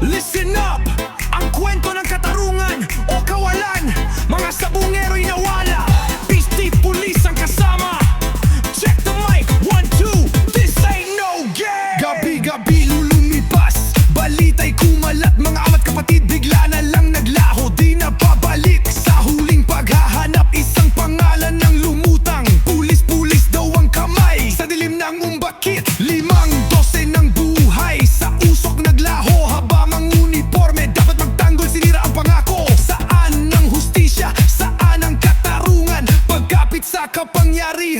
Listen up! Ang kwento ng katarungan o kawalan Mga sabungero'y nawala. Beastie Police ang kasama. Check the mic, one, two This ain't no game! Gabi-gabi lulumipas. Balita'y kumalat. Mga amat kapatid bigla na lang naglaho. Di na babalik sa huling paghahanap Isang pangalan ng lumutang. Pulis-pulis daw ang kamay. Sa dilim ng umbakit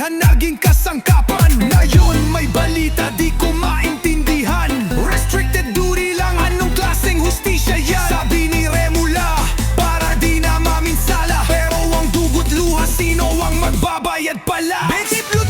karamihan naging kasangkapan. Ngayon may balita di ko maintindihan. Restricted duty lang anong klaseng hustisya yan? Sabi ni Remula para di na maminsala. Pero ang dugot luha sino ang magbabayad pala? Betty Blue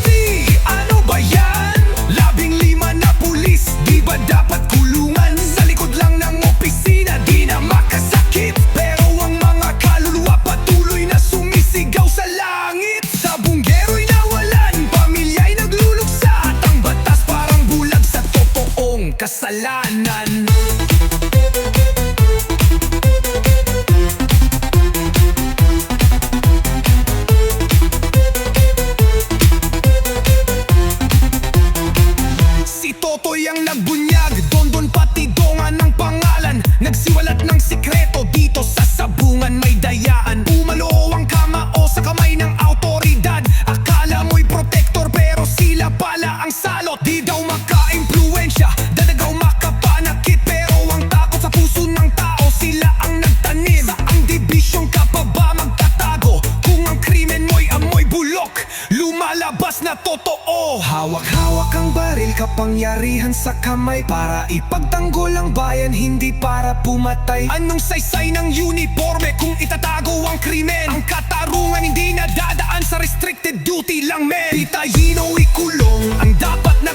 lahat ng sikreto dito sa kapangyarihan sa kamay Para ipagtanggol ang bayan, hindi para pumatay Anong saysay ng uniforme kung itatago ang krimen? Ang katarungan hindi nadadaan sa restricted duty lang men Pitayino ikulong ang dapat na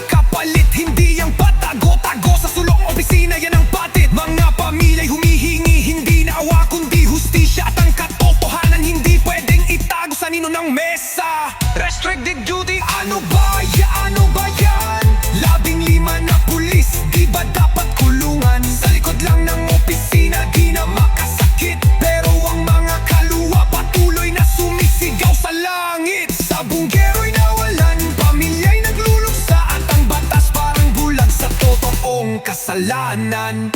kasalanan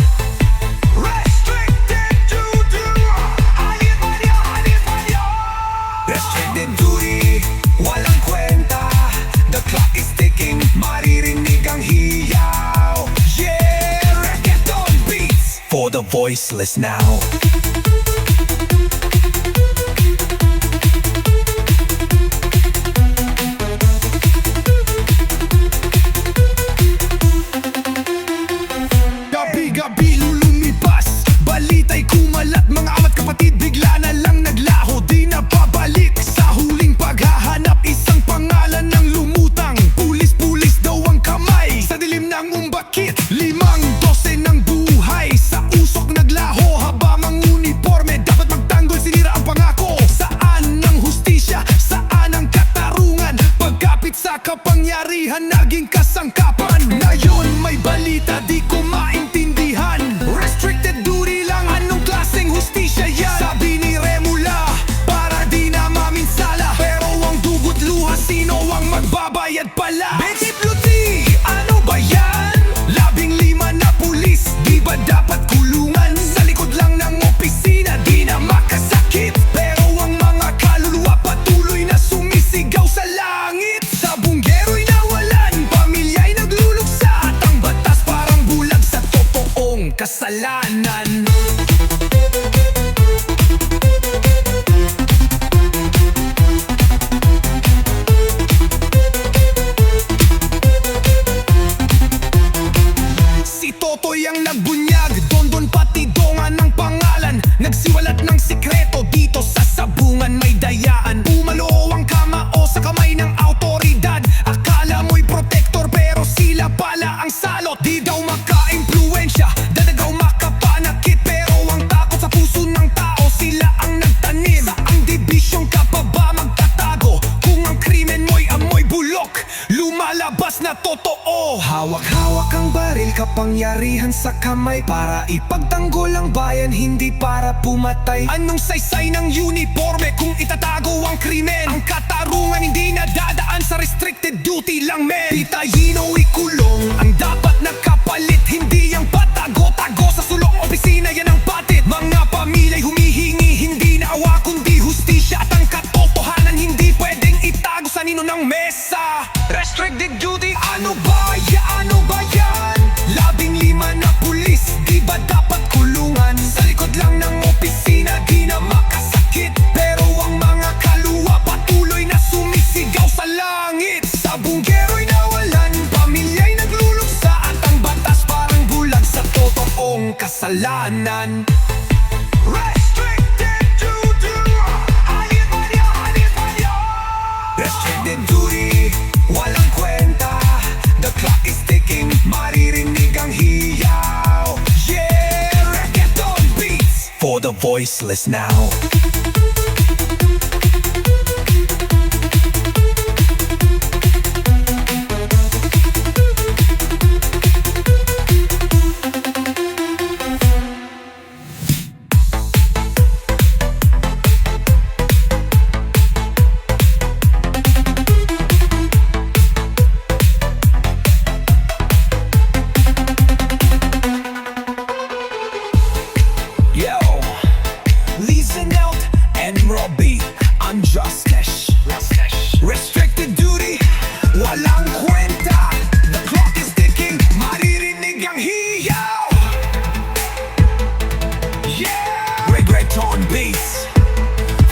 Restricted to Hayit man yan, hayit man yan Restricted duty, walang kwenta. The clock is ticking, maririnig ang hiyaw. Yeah, reggaeton beats. For the voiceless now. kasalanan. kapangyarihan sa kamay Para ipagtanggol ang bayan, hindi para pumatay. Anong saysay ng uniforme kung itatago ang krimen? Ang katarungan hindi nadadaan sa restricted duty lang men. Pitayin o ikulong ang dapat nakapalit Hindi ang patago-tago sa sulong opisina. Yan ang ba kulungan? Sa lang ng opisina, di na Pero ang mga kaluwa patuloy na sumisigaw sa langit. Sa bunggero'y nawalan, pamilya'y nagluluksa. At ang batas parang bulag sa totoong kasalanan the voiceless now beats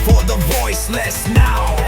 for the voiceless now.